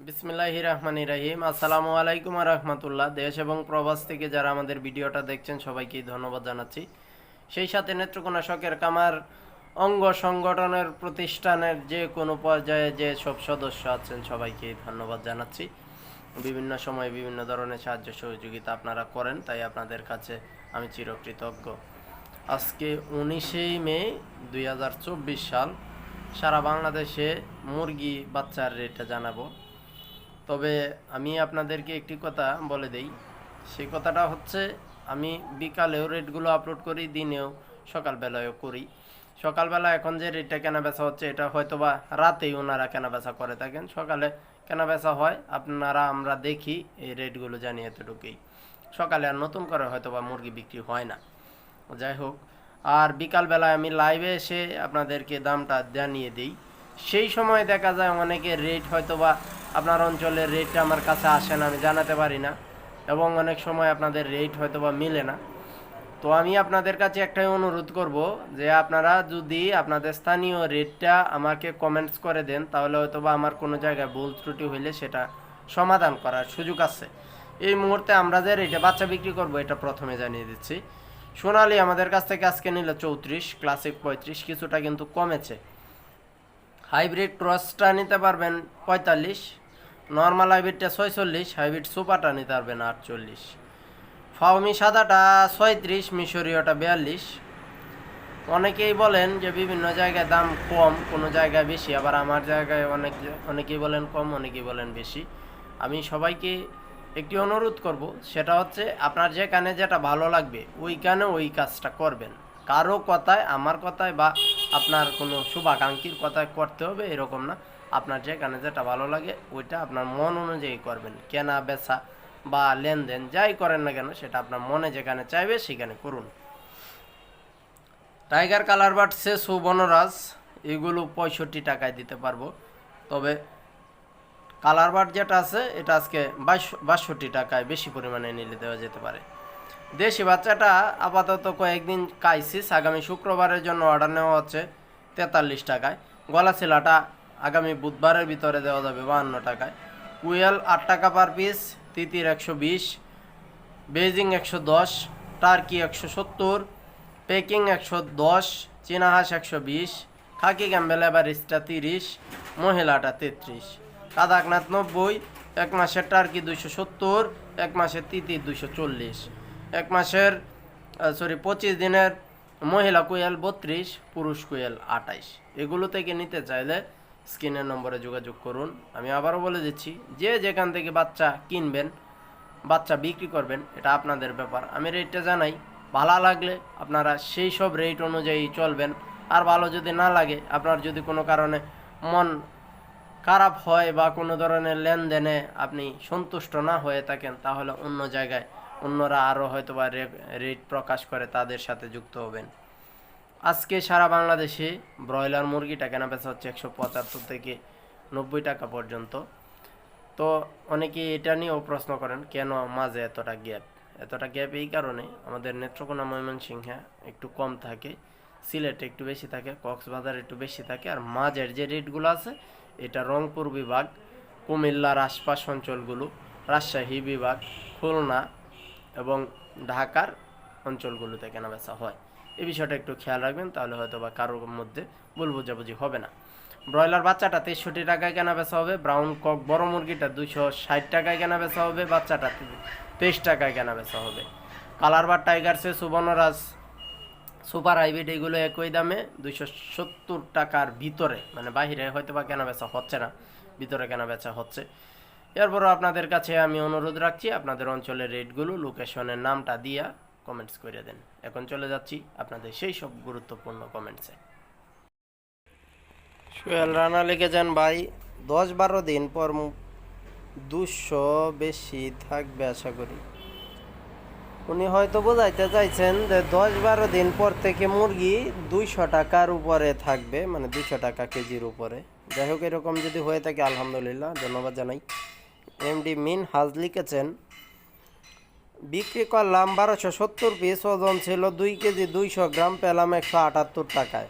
বিসমিল্লাহ রহমান রাহিম। আসসালামু আলাইকুম রহমতুল্লাহ। দেশ এবং প্রবাস থেকে যারা আমাদের ভিডিওটা দেখছেন, সবাইকে ধন্যবাদ জানাচ্ছি। সেই সাথে নেত্রকোনা শখের কামার অঙ্গ সংগঠনের প্রতিষ্ঠানের যে কোনো পর্যায়ে যে সব সদস্য আছেন, সবাইকে ধন্যবাদ জানাচ্ছি। বিভিন্ন সময়ে বিভিন্ন ধরনের সাহায্য সহযোগিতা আপনারা করেন, তাই আপনাদের কাছে আমি চিরকৃতজ্ঞ। আজকে উনিশেই মে দুই হাজার চব্বিশ সাল, সারা বাংলাদেশে মুরগি বাচ্চার রেটটা জানাব। তবে আমি আপনাদেরকে একটি কথা বলে দেই। সেই কথাটা হচ্ছে, আমি বিকালেও রেটগুলো আপলোড করি, দিনেও সকালবেলায়ও করি। সকালবেলা এখন যে রেটটা কেনা বেচা হচ্ছে, এটা হয়তো বা রাতেই ওনারা কেনা বেচা করে থাকেন। সকালে কেনা বেচা হয়, আপনারা, আমরা দেখি এই রেটগুলো জানি এতটুকুই। সকালে আর নতুন করে হয়তো বা মুরগি বিক্রি হয় না। যাই হোক, আর বিকালবেলায় আমি লাইভে এসে আপনাদেরকে দামটা জানিয়ে দিই। সেই সময় দেখা যায় অনেকের রেট হয়তো বা আপনার অঞ্চলের রেটটা আমার কাছে আসে না, আমি জানাতে পারি না এবং অনেক সময় আপনাদের রেট হয়তো বা মিলে না। তো আমি আপনাদের কাছে একটাই অনুরোধ করব যে আপনারা যদি আপনাদের স্থানীয় রেটটা আমাকে কমেন্টস করে দেন, তাহলে হয়তো বা আমার কোনো জায়গায় ভুল ত্রুটি হইলে সেটা সমাধান করার সুযোগ আছে। এই মুহূর্তে আমরা যে রেটে বাচ্চা বিক্রি করব, এটা প্রথমে জানিয়ে দিচ্ছি। সোনালি আমাদের কাছ থেকে আজকে নিল চৌত্রিশ ক্লাসিক পঁয়ত্রিশ, কিছুটা কিন্তু কমেছে। হাইব্রিড ক্রসটা নিতে পারবেন পঁয়তাল্লিশ, নর্মাল হাইব্রিডটা ছয়চল্লিশ, হাইব্রিড সুপারটা নিতে পারবেন আটচল্লিশ। ফাউমি সাদাটা ছয়ত্রিশ, মিশরীয়টা বিয়াল্লিশ। অনেকেই বলেন যে বিভিন্ন জায়গায় দাম কম, কোনো জায়গায় বেশি, আবার আমার জায়গায় অনেক, অনেকেই বলেন কম, অনেকেই বলেন বেশি। আমি সবাইকে একটি অনুরোধ করব, সেটা হচ্ছে আপনার যেখানে যেটা ভালো লাগবে, ওইখানে ওই কাজটা করবেন। কারও কথায়, আমার কথায় বা আপনার কোনো শুভাকাঙ্ক্ষীর কথায় করতে হবে, এরকম না। আপনার যেখানে যেটা ভালো লাগে, ওইটা আপনার মন অনুযায়ী করবেন। কেনা, বেচা বা লেনদেন যাই করেন না কেন, সেটা আপনার মনে যেখানে চাইবে সেখানে করুন। টাইগার কালার বাট সে সুবনরাজ এগুলো পঁয়ষট্টি টাকায় দিতে পারব। তবে কালার বাট যেটা আছে, এটা আজকে বাইশ বাষট্টি টাকায় বেশি পরিমাণে নিলে দেওয়া যেতে পারে। দেশি বাচ্চাটা আপাতত কয়েকদিন কাইসিস আগামী শুক্রবারের জন্য অর্ডার নেওয়া হচ্ছে তেতাল্লিশ টাকায়। গলা ছিলাটা আগামী বুধবারের ভিতরে দেওয়া যাবে বাহান্ন টাকায়। কুয়েল আট টাকা পার পিস তিতির একশো বিশ বেজিং একশো দশ, টার্কি একশো সত্তর, পেকিং একশো দশ, চীনাহাঁস একশো বিশ, খাকি ক্যাম্বেল এভারেস্টটা তিরিশ, মহিলাটা তেত্রিশ। কাদাকনাথ নব্বই, এক মাসের টার্কি দুশো সত্তর, এক মাসের তিতির দুশো চল্লিশ। এক মাসের সরি পঁচিশ দিনের মহিলা কুয়েল বত্রিশ, পুরুষ কুয়েল আটাইশ এগুলো থেকে নিতে চাইলে স্ক্রিনের নম্বরে যোগাযোগ করুন। আমি আবারও বলে দিচ্ছি, যে যেখান থেকে বাচ্চা কিনবেন, বাচ্চা বিক্রি করবেন, এটা আপনাদের ব্যাপার। আমি রেটটা জানাই, ভালো লাগলে আপনারা সেই সব রেট অনুযায়ী চলবেন। আর ভালো যদি না লাগে, আপনার যদি কোনো কারণে মন খারাপ হয় বা কোনো ধরনের লেনদেনে আপনি সন্তুষ্ট না হয়ে থাকেন, তাহলে অন্য জায়গায় অন্যরা আরও হয়তো বা রেট প্রকাশ করে তাদের সাথে যুক্ত হবেন। আজকে সারা বাংলাদেশে ব্রয়লার মুরগিটা কেনা বেচা হচ্ছে একশো পঁচাত্তর থেকে নব্বই টাকা পর্যন্ত। তো অনেকে এটা নিয়েও প্রশ্ন করেন, কেন মাঝে এতটা গ্যাপ? এতটা গ্যাপ এই কারণে আমাদের নেত্রকোনা ময়মনসিংহে একটু কম থাকে, সিলেটে একটু বেশি থাকে, কক্সবাজার একটু বেশি থাকে, আর মাঝের যে রেটগুলো আছে, এটা রংপুর বিভাগ, কুমিল্লার আশপাশ অঞ্চলগুলো, রাজশাহী বিভাগ, খুলনা এবং ঢাকার অঞ্চলগুলোতে কেনাবেচা হয়। এই বিষয়টা একটু খেয়াল রাখবেন, তাহলে হয়তো বা কারোর মধ্যে ভুল বোঝাবুঝি হবে না। ব্রয়লার বাচ্চাটা তেষট্টি টাকায় কেনা বেচা হবে, ব্রাউন কক বড় মুরগিটা দুশো ষাট টাকায় কেনা বেচা হবে, বাচ্চাটা তেইশ টাকায় কেনা বেচা হবে। কালার বার টাইগারসে সুবর্ণরাজ সুপার হাইব্রিড এগুলো একই দামে দুইশো সত্তর টাকার ভিতরে মানে বাহিরে হয়তো বা কেনা বেচা হচ্ছে না, ভিতরে কেনা বেচা হচ্ছে। এরপরও আপনাদের কাছে আমি অনুরোধ রাখছি, আপনাদের অঞ্চলের রেটগুলো, লোকেশনের নামটা দিয়া কমেন্টস করে দেন। এখন চলে যাচ্ছি আপনাদের সেই সব গুরুত্বপূর্ণ কমেন্টসে সোহেল রানা লিখেছেন ভাই, দশ বারো দিন পর দুশো বেশি থাকবে আশা করি। উনি হয়তো বোঝাইতে চাইছেন যে দশ বারো দিন পর থেকে মুরগি দুইশো টাকার উপরে থাকবে মানে দুইশো টাকা কেজির উপরে। যাই হোক, এরকম যদি হয়ে থাকে, আলহামদুলিল্লাহ, ধন্যবাদ জানাই। এমডি মিন হাজ লিখেছেন, বিক্রি করলাম বারোশো সত্তর পিস ওজন ছিল দুই কেজি দুইশো গ্রাম, পেলাম একশো আটাত্তর টাকায়।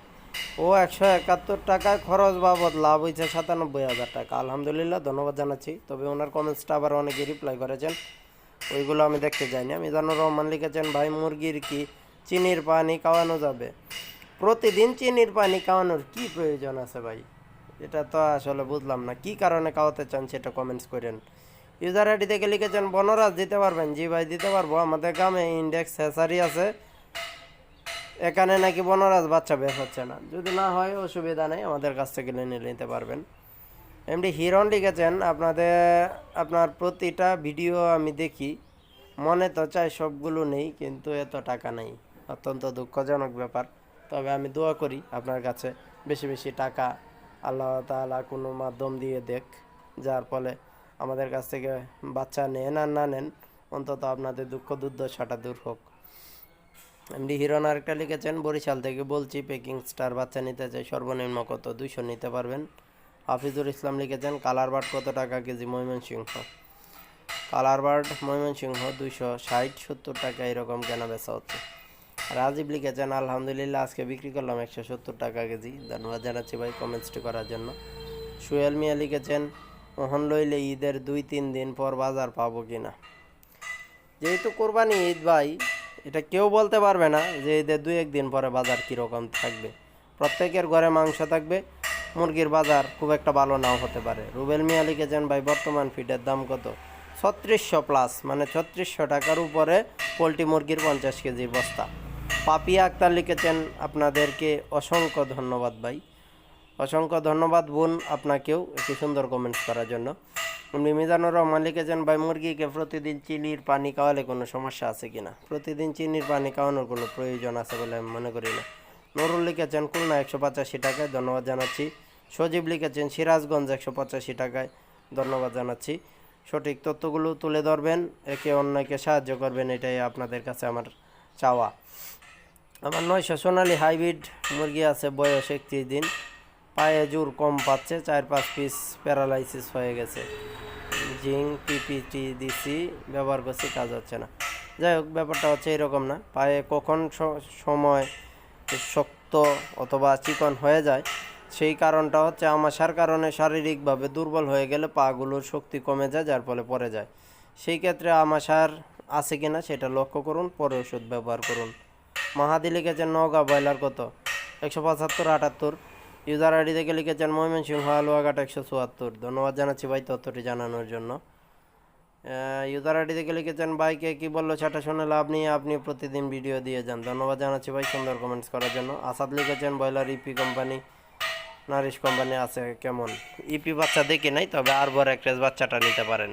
ও একশো একাত্তর টাকায় খরচ বাবদ লাভ হয়েছে সাতানব্বই হাজার টাকা। আলহামদুলিল্লাহ, ধন্যবাদ জানাচ্ছি। তবে ওনার কমেন্টসটা আবার অনেকে রিপ্লাই করেছেন, ওইগুলো আমি দেখতে যাইনি। মিজানুর রহমান লিখেছেন, ভাই, মুরগির কি চিনির পানি খাওয়ানো যাবে? প্রতিদিন চিনির পানি খাওয়ানোর কি প্রয়োজন আছে ভাই? এটা তো আসলে বুঝলাম না। কি কারণে খাওয়াতে চান সেটা কমেন্টস করেন। ইউজার আইডি থেকে লিখেছেন বনরাজ দিতে পারবেন? জি ভাই, দিতে পারব। আমাদের গ্রামে ইন্ডেক্স হ্যাসারি আছে। এখানে নাকি বনরাজ বাচ্চা বের হচ্ছে না। যদি না হয়, অসুবিধা নেই। আমাদের কাছ থেকে নিয়ে নিতে পারবেন। এমডি হিরণ লিখেছেন, আপনাদের, আপনার প্রতিটা ভিডিও আমি দেখি। মনে তো চাই সবগুলো নেই, কিন্তু এত টাকা নেই। অত্যন্ত দুঃখজনক ব্যাপার। তবে আমি দোয়া করি আপনার কাছে বেশি বেশি টাকা আল্লাহ তাআলা কোনো মাধ্যম দিয়ে দেখ, যার ফলে আমাদের কাছ থেকে বাচ্চা নেন আর না নেন, অন্তত আপনাদের দুঃখ দুর্দশাটা দূর হোক। এমডি হিরন আরেকটা লিখেছেন, বরিশাল থেকে বলছি পেকিং স্টার বাচ্চা নিতে চাই, সর্বনিম্ন কত, দুইশো নিতে পারবেন? হাফিজুর ইসলাম লিখেছেন, কালার বার্ড কত টাকা KG, Mymensingh? Colour bird Mymensingh দুইশো ষাট, সত্তর টাকা, এরকম কেনা বেচা হচ্ছে? রাজীব লিখেছেন, আলহামদুলিল্লাহ, আজকে বিক্রি করলাম একশো সত্তর টাকা কেজি। ধন্যবাদ জানাচ্ছি ভাই কমেন্টসটি করার জন্য। সুয়েল মিয়া লিখেছেন, মোহন লইলে ঈদের দুই তিন দিন পর বাজার পাবো কিনা? যেহেতু কোরবানি ঈদ ভাই, এটা কেউ বলতে পারবে না যে ঈদের দুই একদিন পরে বাজার কীরকম থাকবে। প্রত্যেকের ঘরে মাংস থাকবে, মুরগির বাজার খুব একটা ভালো নাও হতে পারে। রুবেল মিয়া লিখেছেন, ভাই, বর্তমান ফিডের দাম কত? ছত্রিশশো প্লাস মানে ছত্রিশশো টাকার উপরে পোলট্রি মুরগির পঞ্চাশ কেজির বস্তা। পাপিয়া আক্তার লিখেছেন আপনাদেরকে অসংখ্য ধন্যবাদ ভাই। অসংখ্য ধন্যবাদ বোন আপনাকেও একটি সুন্দর কমেন্টস করার জন্য। এমনি মিজানুর রহমান লিখেছেন, ভাই, মুরগিকে প্রতিদিন চিনির পানি খাওয়ালে কোনো সমস্যা আছে কি না প্রতিদিন চিনির পানি খাওয়ানোর কোনো প্রয়োজন আছে বলে আমি মনে করি না। নুরুল লিখেছেন, খুলনা একশো পঁচাশি টাকায় ধন্যবাদ জানাচ্ছি। সজীব লিখেছেন, সিরাজগঞ্জ একশো পঁচাশি টাকায় ধন্যবাদ জানাচ্ছি। সঠিক তথ্যগুলো তুলে ধরবেন, একে অন্যকে সাহায্য করবেন, এটাই আপনাদের কাছে আমার চাওয়া। আমার নয়শো সোনালি হাইব্রিড মুরগি আছে, বয়স একত্রিশ দিন। পায়ে জোর কম পাচ্ছে, চার পাঁচ পিস প্যারালাইসিস হয়ে গেছে। জিঙ্ক পিপিটি দিছি, ব্যবহার করছি, কাজ হচ্ছে না। যাই হোক, ব্যাপারটা হচ্ছে এরকম না। পায়ে কখন সময় শক্ত অথবা চিকন হয়ে যায়, সেই কারণটা হচ্ছে আমাশার কারণে শারীরিকভাবে দুর্বল হয়ে গেলে পাগুলোর শক্তি কমে যায়, যার ফলে পড়ে যায়। সেই ক্ষেত্রে আমাশার আছে কিনা সেটা লক্ষ্য করুন, পরে ওষুধ ব্যবহার করুন। মাহাদি লিখেছেন নওগাঁ ব্রয়লার কত? একশো পঁচাত্তর, আটাত্তর। ইউজার আইডি থেকে লিখেছেন ময়মনসিংহ, আলুয়াঘাট একশো চুয়াত্তর। ধন্যবাদ জানাচ্ছি ভাই তথ্যটি জানানোর জন্য। ইউজার আইডি থেকে লিখেছেন ভাইকে কি বলল সেটা শুনে লাভ নিয়ে আপনি প্রতিদিন ভিডিও দিয়ে যান। ধন্যবাদ জানাচ্ছি ভাই সুন্দর কমেন্টস করার জন্য। আসাদ লিখেছেন broiler EP company nourish company আছে কেমন? ইপি বাচ্চা দেখি নাই, তবে আরবর একট্রেস বাচ্চাটা নিতে পারেন।